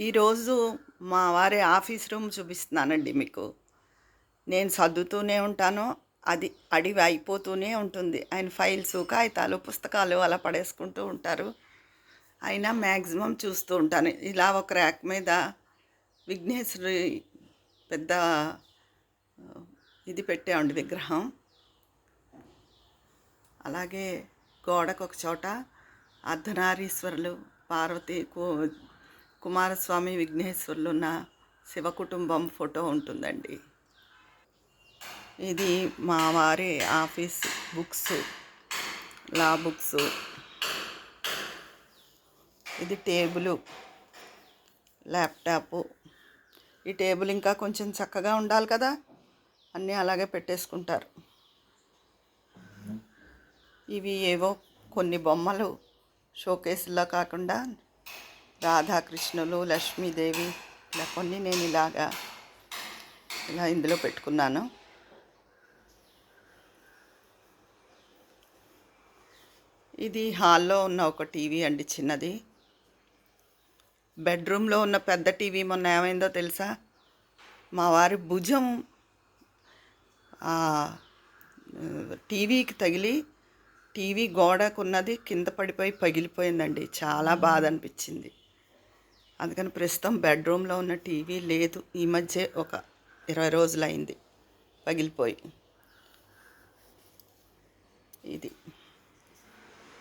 ఈరోజు మా వారి ఆఫీస్ రూమ్ చూపిస్తున్నానండి మీకు. నేను సర్దుతూనే ఉంటాను అది అడివి అయిపోతూనే ఉంటుంది. ఆయన ఫైల్స్ కాగితాలు పుస్తకాలు అలా పడేసుకుంటూ ఉంటారు. అయినా మ్యాక్సిమం చూస్తూ ఉంటాను. ఇలా ఒక ర్యాక్ మీద విఘ్నేశ్వరి పెద్ద ఇది పెట్టామండి విగ్రహం. అలాగే గోడకు ఒక చోట అర్ధనారీశ్వరులు పార్వతి కుమారస్వామి విఘ్నేశ్వరులు ఉన్న శివ కుటుంబం ఫోటో ఉంటుందండి. ఇది మా వారి ఆఫీస్ బుక్స్ లా బుక్స్. ఇది టేబుల్ ల్యాప్టాప్. ఈ టేబుల్ ఇంకా కొంచెం చక్కగా ఉండాలి కదా? అన్నీ అలాగే పెట్టేసుకుంటారు. ఇవి ఏవో కొన్ని బొమ్మలు షోకేసుల్లో కాకుండా రాధాకృష్ణులు లక్ష్మీదేవి ఇలా కొన్ని నేను ఇలాగా ఇలా ఇందులో పెట్టుకున్నాను. ఇది హాల్లో ఉన్న ఒక టీవీ అండి చిన్నది. బెడ్రూమ్లో ఉన్న పెద్ద టీవీ మొన్న ఏమైందో తెలుసా? మా వారి భుజం టీవీకి తగిలి టీవీ గోడకున్నది కింద పడిపోయి పగిలిపోయిందండి. చాలా బాధ అనిపించింది. అందుకని ప్రస్తుతం బెడ్రూమ్లో ఉన్న టీవీ లేదు. ఈ మధ్య ఒక ఇరవై రోజులు అయింది పగిలిపోయి. ఇది.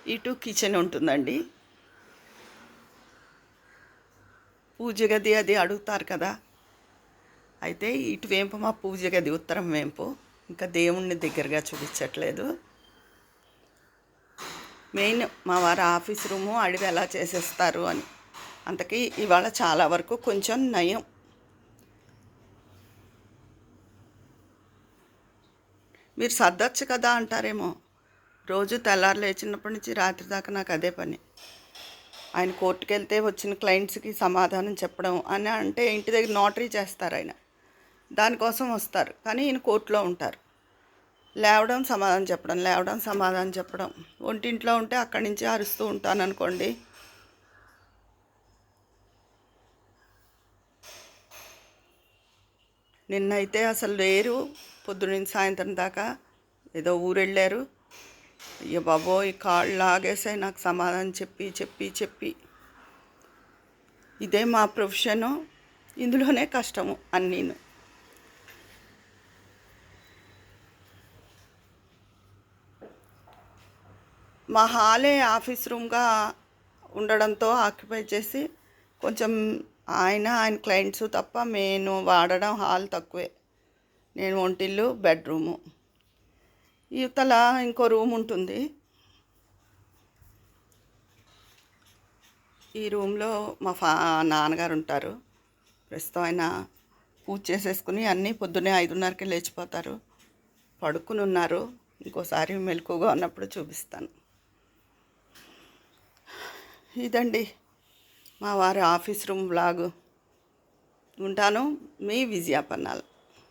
ఇటు కిచెన్ ఉంటుందండి. పూజ గది అది అడుగుతారు కదా. అయితే ఇటు వేంపు మా పూజ గది ఉత్తరం వేంపు. ఇంకా దేవుణ్ణి దగ్గరగా చూపించట్లేదు. మెయిన్ మా వారి ఆఫీస్ రూము అడివి ఎలా చేసేస్తారు అని. అంతకీ ఇవాళ చాలా వరకు కొంచెం నయం. మీరు సర్దొచ్చు కదా అంటారేమో. రోజు తెల్లారు లేచినప్పటి నుంచి రాత్రి దాకా నాకు అదే పని. ఆయన కోర్టుకు వెళ్తే వచ్చిన క్లయింట్స్కి సమాధానం చెప్పడం అని అంటే ఇంటి దగ్గర నోటరీ చేస్తారు ఆయన. దానికోసం వస్తారు. కానీ ఈయన కోర్టులో ఉంటారు. లేవడం సమాధానం చెప్పడం లేవడం సమాధానం చెప్పడం. ఒంటింట్లో ఉంటే అక్కడి నుంచి అరుస్తూ ఉంటాను అనుకోండి నిన్నైతే అసలు లేరు. పొద్దున్న సాయంత్రం దాకా ఏదో ఊరెళ్ళారు. అయ్యో బాబోయ్ కాళ్ళు లాగేసాయి నాకు సమాధానం చెప్పి చెప్పి చెప్పి. ఇదే మా ప్రొఫెషను. ఇందులోనే కష్టము అన్నీను. మా హాలే ఆఫీస్ రూమ్గా ఉండడంతో ఆక్యుపై చేసి కొంచెం ఆయన ఆయన క్లయింట్స్ తప్ప నేను వాడడం హాల్ తక్కువే. నేను ఒంటిల్లు బెడ్రూము ఇవతల ఇంకో రూమ్ ఉంటుంది. ఈ రూమ్లో మా ఫా నాన్నగారు ఉంటారు. ప్రస్తుతం ఆయన పూజ చేసేసుకుని అన్నీ పొద్దున్నే ఐదున్నరకే లేచిపోతారు. పడుకుని ఉన్నారు. ఇంకోసారి మెలకుగా ఉన్నప్పుడు చూపిస్తాను. ఇదండి. మా వారి ఆఫీస్ రూమ్ బ్లాగ్ ఉంటాను మీ విజయాపన్నాలు.